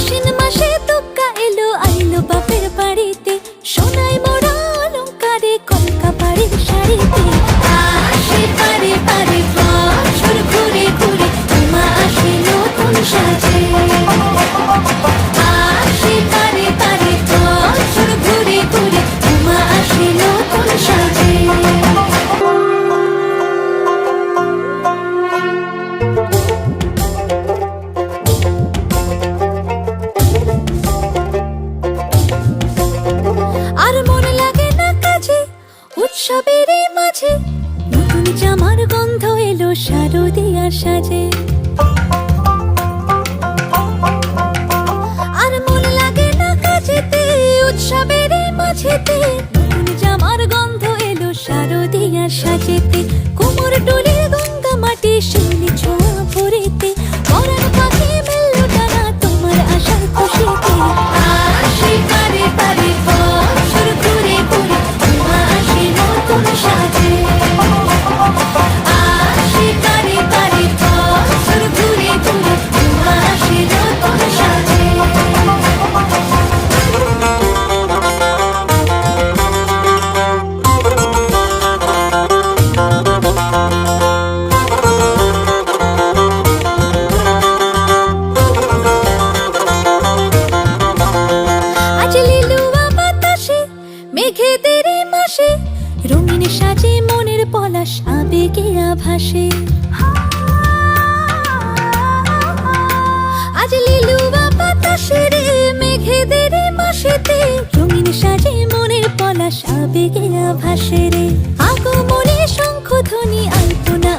আশ্বিন মাসে তুক্কা এলো আইলো বাপের বাড়িতে। সোনা উৎসবেরই মাঝে নতুন জামার গন্ধ এলো শারদিয়ার সাজে। মেঘেদের মাসে, রঙিন সাজে মনের পলাশ, আবেগে আভাসে। আজ লিলুয়া বাতাসে রে মাসেতে, রঙিন সাজে মনের পলাশ, আবেগে আভাসে রে। আগমনে শঙ্খ ধ্বনি আলপনা